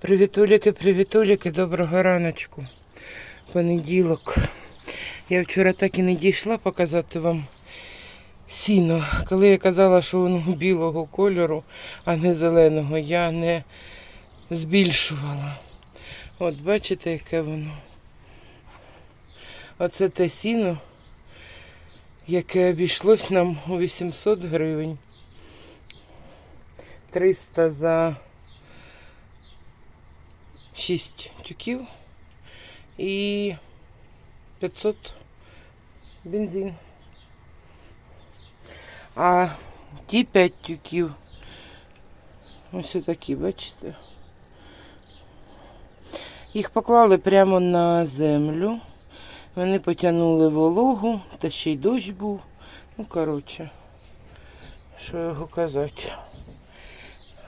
Привітуліки, привітуліки, доброго раночку. Понеділок. Я вчора так і не дійшла показати вам сіно. Коли я казала, що воно білого кольору, а не зеленого, я не збільшувала. От бачите, яке воно. Оце те сіно, яке обійшлось нам у 800 гривень. 300 за 6 тюків і 500 бензин. А ті 5 тюків ось такі, бачите? Їх поклали прямо на землю. Вони потягнули вологу, та ще й дощ був. Ну, коротше, що його казати.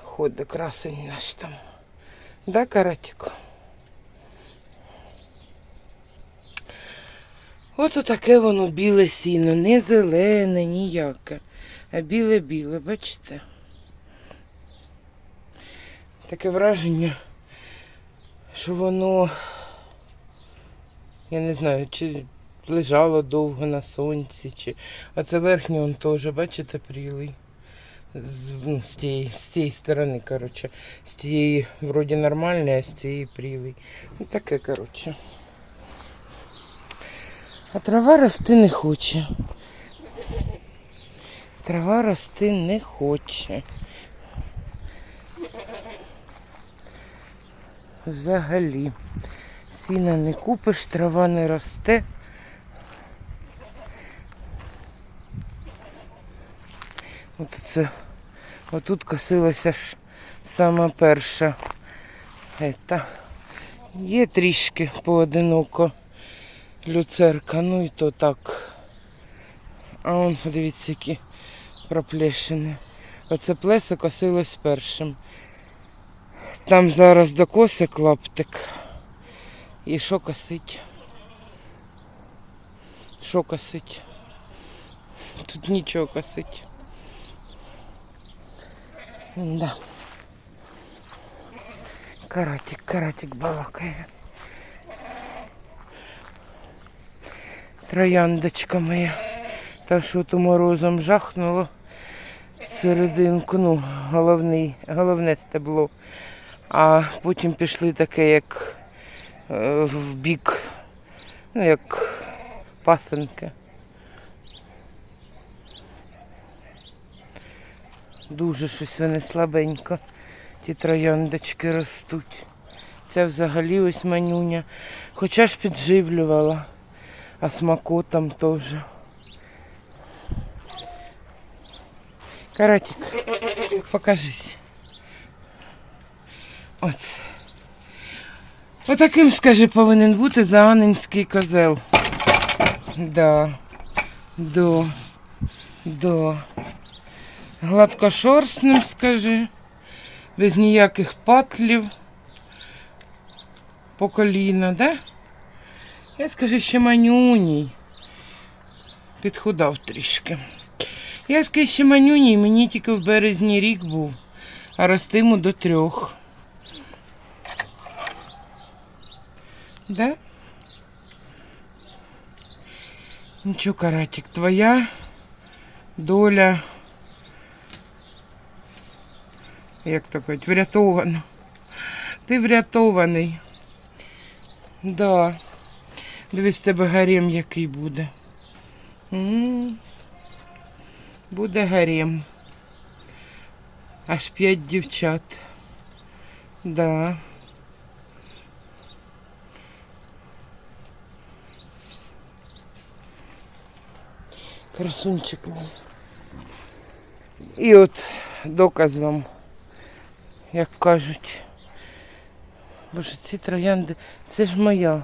Ходить красень наш там. Да, каратик? От отаке воно біле сіно, не зелене, ніяке, а біле-біле, бачите? Таке враження, що воно, я не знаю, чи лежало довго на сонці, чи. А це верхнє он теж, бачите, прілий. З, ну, з, тієї, з цієї сторони, коротше. З тієї вроді нормальний, а з цієї прілий. Ну таке, коротше. А трава рости не хоче. Трава рости не хоче. Взагалі. Сіна не купиш, трава не росте. От це, отут косилася ж сама перша. Ета. Є трішки поодиноко люцерка, ну і то так. А он, подивіться, які проплешини. Оце плесо косилось першим. Там зараз докоси клаптик. І що косить? Що косить? Тут нічого косить. Да. Каратик, каратик балакає. Трояндочка моя. Та що то морозом жахнуло серединку, ну, головний, головне стебло. А потім пішли таке, як е, в бік, ну, як пасенки. Дуже щось вони слабенько. Ті трояндочки ростуть. Це взагалі ось манюня. Хоча ж підживлювала, а смакотом теж. Каратик, покажись. От. Отаким, скажи, повинен бути заанинський козел. Да. До. До. Гладкошорстним, скажи, без ніяких патлів по коліна, да? Я скажи, ще манюній. Підхудав трішки. Я скажу, ще манюній, мені тільки в березні рік був, а ростиму до трьох. Да? Нічого, каратик, твоя доля. як то кажуть, врятовано. Ти врятований. Да. Дивись, тебе гарем який буде. М. Буде гарем. Аж п'ять дівчат. Да. Красунчик мій. І от доказ вам як кажуть. Боже, ці троянди, це ж моя.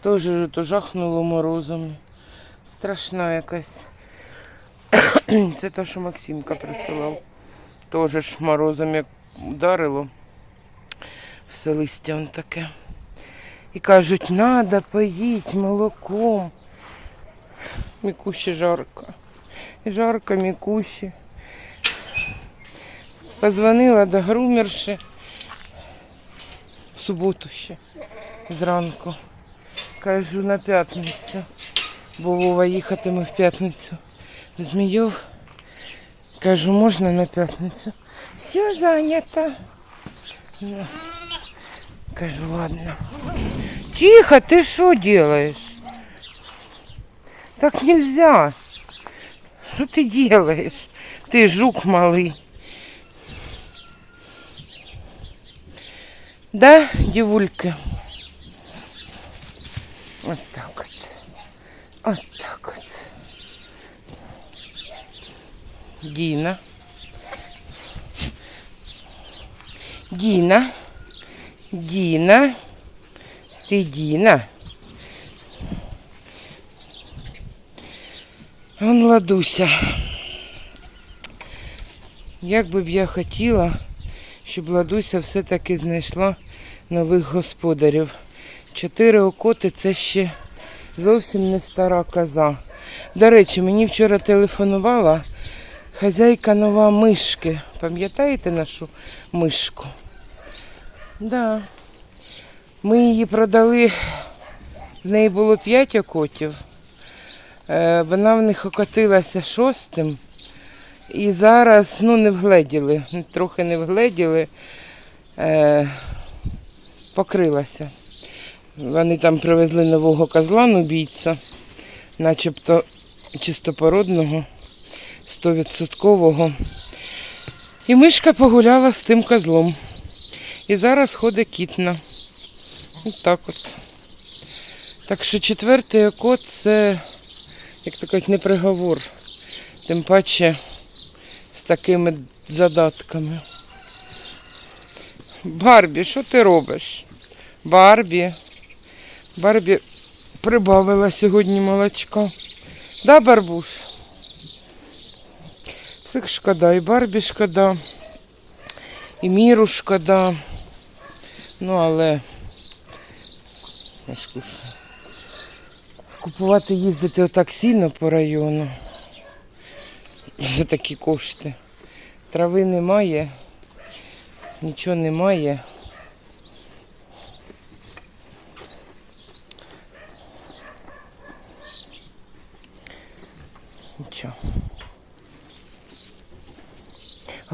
Теж жахнуло морозом. Страшна якась. Це те, що Максимка присилав. Теж ж морозом як ударило. Все листя таке. І кажуть, надо поїть молоком. Мікуші жарко. Жарко, мікуші. Позвонила до грумерши в суботу ще зранку. Кажу на п'ятницю. Бо Вова їхатиме в п'ятницю в Змійов. Кажу, можна на п'ятницю? Все зайнято. Ну, Кажу, ладно. Тихо, ты что делаешь? Так нельзя. Что ты делаешь? Ты жук малый. Да, девулька? Дина. Дина. Дина. Ти Діна. Он ладуся. Як би б я хотіла, щоб ладуся все-таки знайшла нових господарів. Чотири окоти це ще зовсім не стара коза. До речі, мені вчора телефонувала хазяйка нова мишки. Пам'ятаєте нашу мишку? Да. Ми її продали, в неї було 5 окотів. Е, Вона в них окотилася шостим. І зараз ну, не вгледіли, трохи не вгледіли, е, покрилася. Вони там привезли нового козла нубійця, начебто чистопородного, 100%. І мишка погуляла з тим козлом. І зараз ходить кітна. Ось так от. Так що четвертий окот це, як то кажуть, не приговор. Тим паче з такими задатками. Барбі, що ти робиш? Барбі. Барбі прибавила сьогодні молочка. Да, Барбуш? Всіх шкода, і Барбі шкода, і міру шкода. Ну, але купувати, їздити отак сильно по району. За такі кошти. Трави немає, нічого немає. Нічого.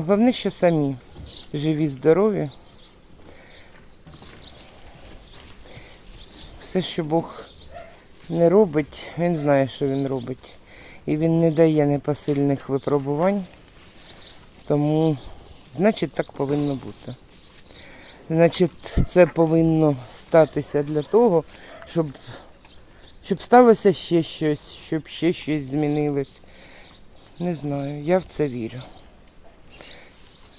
Головне, що самі живі, здорові. Все, що Бог не робить, він знає, що він робить. І він не дає непосильних випробувань. Тому, значить, так повинно бути. Значить, це повинно статися для того, щоб, щоб сталося ще щось, щоб ще щось змінилось. Не знаю, я в це вірю.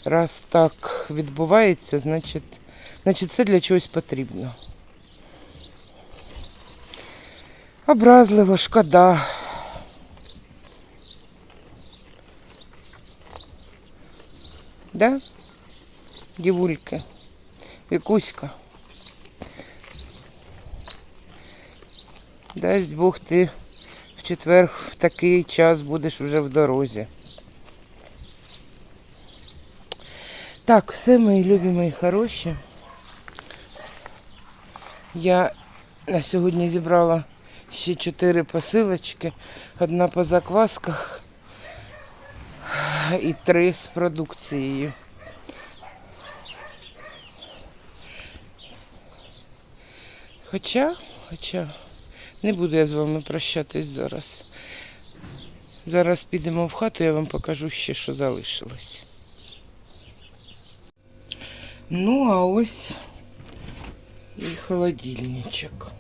Раз так відбувається, значить, значить це для чогось потрібно. Образливо, шкода. Да? Дівульки. Вікуська. Дасть Бог ти в четвер в такий час будеш вже в дорозі. Так, все мої любі, мої хороші. Я на сьогодні зібрала ще чотири посилочки. Одна по заквасках і три з продукцією. Хоча, хоча, не буду я з вами прощатись зараз. Зараз підемо в хату, я вам покажу ще, що залишилось. Ну, а ось і холодильничок.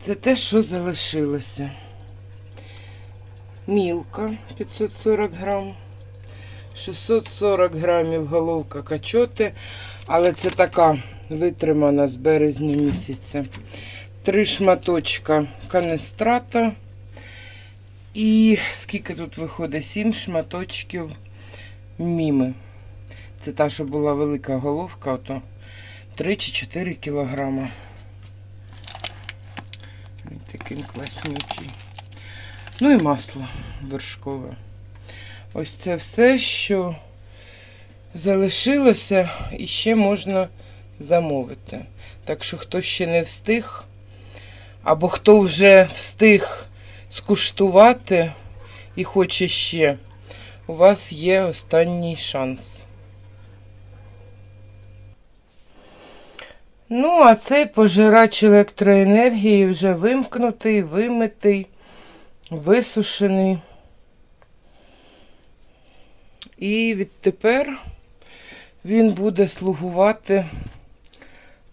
Це те, що залишилося. Мілка 540 грам, 640 грамів головка качоти, але це така витримана з березня місяця. Три шматочка канестрата І скільки тут виходить? Сім шматочків міми. Це та, що була велика головка, ото 3 чи 4 кілограма. Він такий класнючий. Ну і масло вершкове. Ось це все, що залишилося і ще можна замовити. Так що хто ще не встиг, або хто вже встиг скуштувати і хоче ще, у вас є останній шанс. Ну, а цей пожирач електроенергії вже вимкнутий, вимитий, висушений. І відтепер він буде слугувати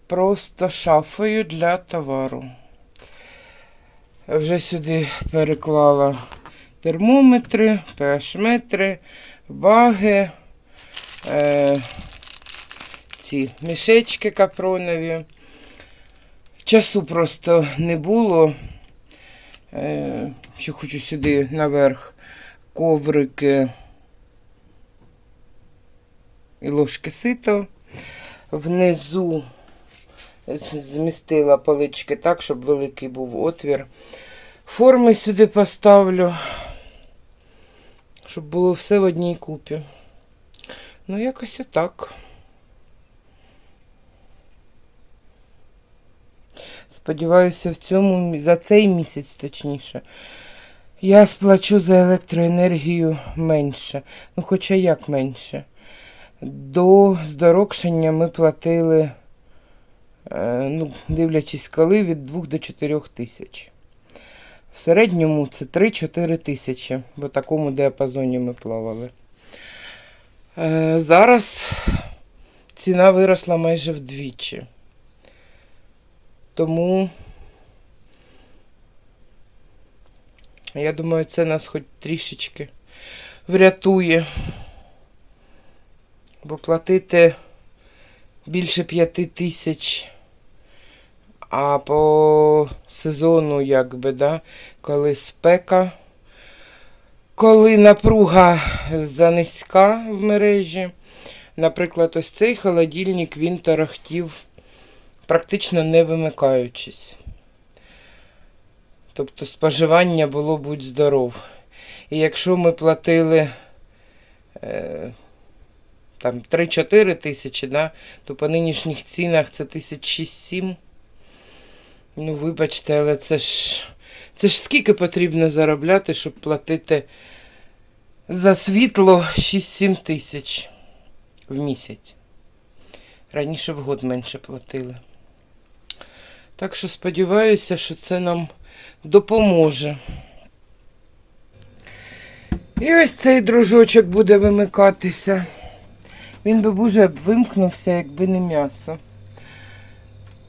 просто шафою для товару. Вже сюди переклала термометри, pH-метри, ваги, е, ці мішечки капронові. Часу просто не було. Е, що хочу сюди наверх коврики і ложки сито. Внизу змістила полички так, щоб великий був отвір. Форми сюди поставлю, щоб було все в одній купі. Ну, якось отак. Сподіваюся, в цьому за цей місяць, точніше, я сплачу за електроенергію менше. Ну, хоча як менше. До здорожчання ми платили, ну, дивлячись, коли від 2 до 4 тисяч. В середньому це 3-4 тисячі. В такому діапазоні ми плавали. Е, Зараз ціна виросла майже вдвічі. Тому я думаю, це нас хоч трішечки врятує. Бо платити більше п'яти тисяч, а по сезону, якби, да, коли спека, коли напруга занизька в мережі. Наприклад, ось цей холодильник він тарахтів практично не вимикаючись. Тобто споживання було будь здоров. І якщо ми платили е, там 3-4 тисячі, да, то по нинішніх цінах це тисяч 6-7. Ну, вибачте, але це ж, це ж скільки потрібно заробляти, щоб платити за світло 6-7 тисяч в місяць. Раніше в год менше платили. Так що сподіваюся, що це нам допоможе. І ось цей дружочок буде вимикатися. Він би вже вимкнувся, якби не м'ясо.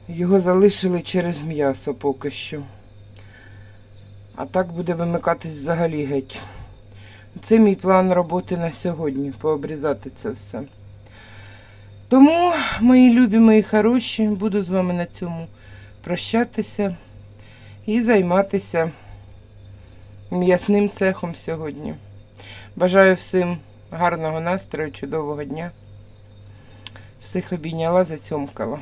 Його залишили через м'ясо поки що. А так буде вимикатись взагалі геть. Це мій план роботи на сьогодні пообрізати це все. Тому, мої любі, мої хороші, буду з вами на цьому прощатися і займатися м'ясним цехом сьогодні. Бажаю всім гарного настрою, чудового дня. Всіх обійняла, зацьомкала.